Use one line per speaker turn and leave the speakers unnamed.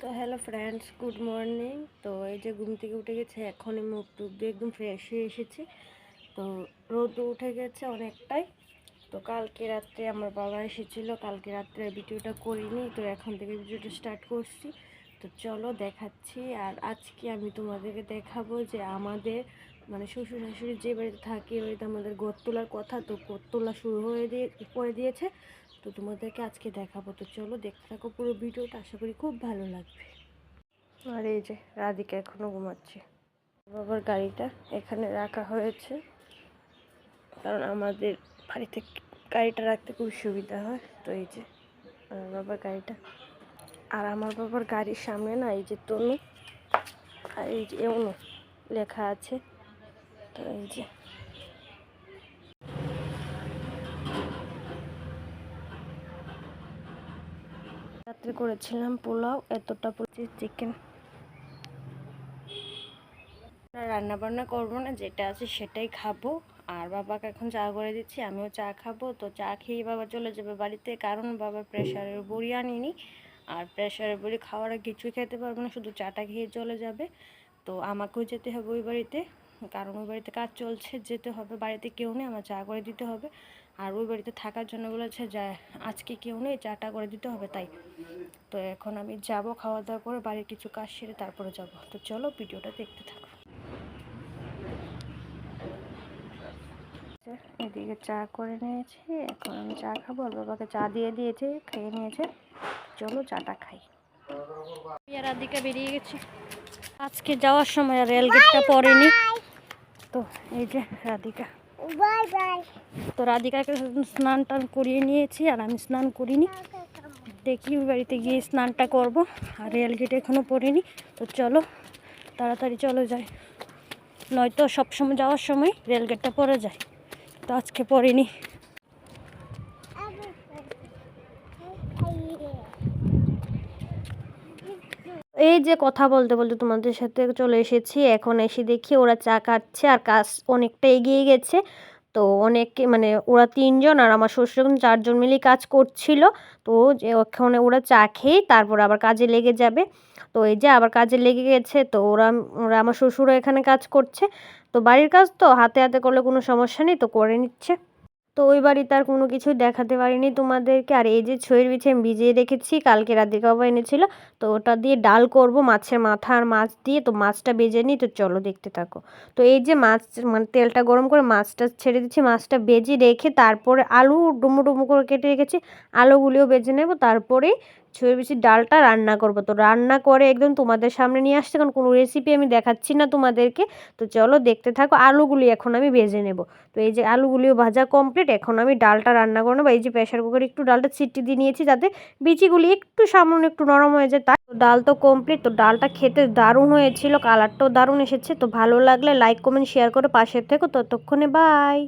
তো hello friends good morning তো এই যে ঘুম থেকে উঠে গেছে, এখনই মুখ টুক দিয়ে একদম ফ্রেশ হয়ে এসেছি। তো রোদ উঠে গেছে অনেকটাই। তো কালকে রাত্রে আমার বাবা এসেছিল, কালকে রাত্রে ভিডিওটা করিনি, তো এখন থেকে ভিডিওটা স্টার্ট করছি। তো চলো দেখাচ্ছি, আর আজকে আমি তোমাদেরকে দেখাবো যে আমাদের মানে শ্বশুর শাশুড়ি যে বাড়িতে থাকি, ওই বাড়িতে আমাদের গোদ তোলার কথা, তো গোদ তোলা শুরু হয়ে দিয়ে করে দিয়েছে। তো তোমাদেরকে আজকে দেখাবো। তো চলো দেখতে থাকো পুরো ভিডিওটা, আশা করি খুব ভালো লাগবে। আর এই যে রাধিকা এখনও ঘুমাচ্ছে। বাবার গাড়িটা এখানে রাখা হয়েছে। কারণ আমাদের বাড়িতে গাড়িটা রাখতে খুব সুবিধা হয়। তো এই যে আমার বাবার গাড়িটা। আর আমার বাবার গাড়ির সামনে না এই যে তনু আর এই যে এমন লেখা আছে। তো এই যে রাত্রে করেছিলাম পোলাও, এতটা পড়ছে চিকেন রান্না বান্না করব না, যেটা আছে সেটাই খাব। আর বাবাকে এখন চা করে দিচ্ছি, আমিও চা খাব। তো চা খেয়ে বাবা চলে যাবে বাড়িতে, কারণ বাবা প্রেশারের বড়ি আনিনি। আর প্রেশারের বড়ি খাওয়ার কিছুই খেতে পারব না, শুধু চাটা খেয়ে চলে যাবে। তো আমাকেও যেতে হবে ওই বাড়িতে। কারণ ওই বাড়িতে কাজ চলছে, যেতে হবে, বাড়িতে কেউ নেই, আমার চা করে দিতে হবে। আর ওই বাড়িতে থাকার জন্য বলেছে যা আজকে কেউ নেই, চাটা করে দিতে হবে, তাই। তো এখন আমি যাব খাওয়া দাওয়া করে বাড়ির কিছু কাজ সেরে তারপরে যাব। তো চলো ভিডিওটা দেখতে থাকো। এদিকে চা করে নিয়েছি, এখন আমি চা খাব আর বাবাকে চা দিয়ে দিয়েছে, খেয়ে নিয়েছে। চলো চাটা খাই। আর রাধিকা বেরিয়ে গেছি। আজকে যাওয়ার সময় আর রেলগেটটা পড়েনি। তো এই যে রাধিকা। তো রাধিকাকে স্নান টান করিয়ে নিয়েছি আর আমি স্নান করিনি। দেখি বাড়িতে গিয়ে স্নানটা করব আর রেল গেট এখনও পড়িনি। তো চলো তাড়াতাড়ি চলো যাই। নয়তো সবসময় যাওয়ার সময় রেল গেটটা পরে যায়। তো আজকে পড়িনি। এই যে কথা বলতে বলতে তোমাদের সাথে চলে এসেছি। এখন এসে দেখি ওরা চা কাটছে আর কাজ অনেকটা এগিয়ে গেছে। তো অনেকে মানে ওরা তিনজন আর আমার শ্বশুর চারজন মিলেই কাজ করছিল। তো যে ওখানে ওরা চা খেয়ে তারপর আবার কাজে লেগে যাবে। তো এই যে আবার কাজে লেগে গেছে, তো ওরা ওরা আমার শ্বশুরও এখানে কাজ করছে। তো বাড়ির কাজ তো হাতে হাতে করলে কোনো সমস্যা নেই, তো করে নিচ্ছে। তো ওই বাড়িতে আর কোনো কিছু দেখাতে পারিনি তোমাদেরকে। আর এই যে ছইয়ের বিছে আমি ভিজিয়ে রেখেছি, কালকে রাধিকা বাবা এনেছিল, তো ওটা দিয়ে ডাল করব মাছের মাথা আর মাছ দিয়ে, তো মাছটা বেজে নিই, তো চলো দেখতে থাকো। তো এই যে মাছ মানে তেলটা গরম করে মাছটা ছেড়ে দিচ্ছি, মাছটা বেজে রেখে তারপরে আলু ডুমো ডুমো করে কেটে রেখেছি, আলুগুলিও বেজে নেব তারপরেই ছুঁয়ে বেশি ডালটা রান্না করব। তো রান্না করে একদম তোমাদের সামনে নিয়ে আসছে, কারণ কোনো রেসিপি আমি দেখাচ্ছি না তোমাদেরকে। তো চলো দেখতে থাকো, আলুগুলি এখন আমি ভেজে নেব। তো এই যে আলুগুলিও ভাজা কমপ্লিট এখন আমি ডালটা রান্না করে বা এই যে প্রেশার কুকারে একটু ডালটা সিটি দিয়ে নিয়েছি যাতে বিচিগুলি একটু সামান্য একটু নরম হয়ে যায়। তাই ডাল তো কমপ্লিট তো ডালটা খেতে দারুণ হয়েছিল কালারটাও দারুণ এসেছে। তো ভালো লাগলে লাইক কমেন্ট শেয়ার করে পাশে থেকো। ততক্ষণে বাই